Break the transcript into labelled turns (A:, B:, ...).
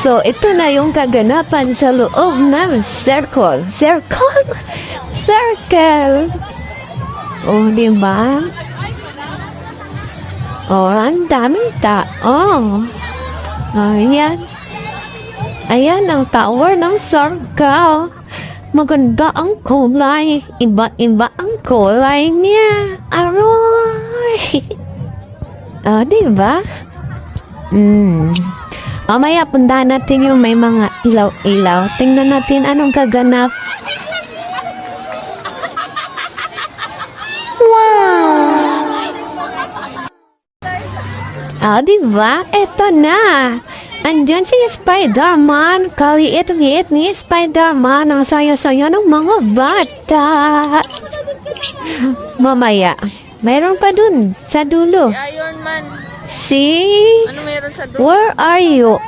A: So, ito na yung kaganapan sa loob ng circle. Circle? Circle. O, di ba? O, ang daming tao. Ayan. Ayan ang tower ng circle. Maganda ang kulay. Iba-iba ang kulay niya. Aroy! O, di ba? Hmm. Mamaya puntahan natin yung may mga ilaw-ilaw. Tingnan natin anong kaganap. Wow! Ah, di ba? Eto na. Andyan si Spider-Man. Kaliit-liit ni Spider-Man. Ang saya-saya ng mga bata. Mamaya. Mayroon pa dun sa dulo.
B: Si Iron Man.
A: Si...
B: Ano meron sa doon?
A: Where are you?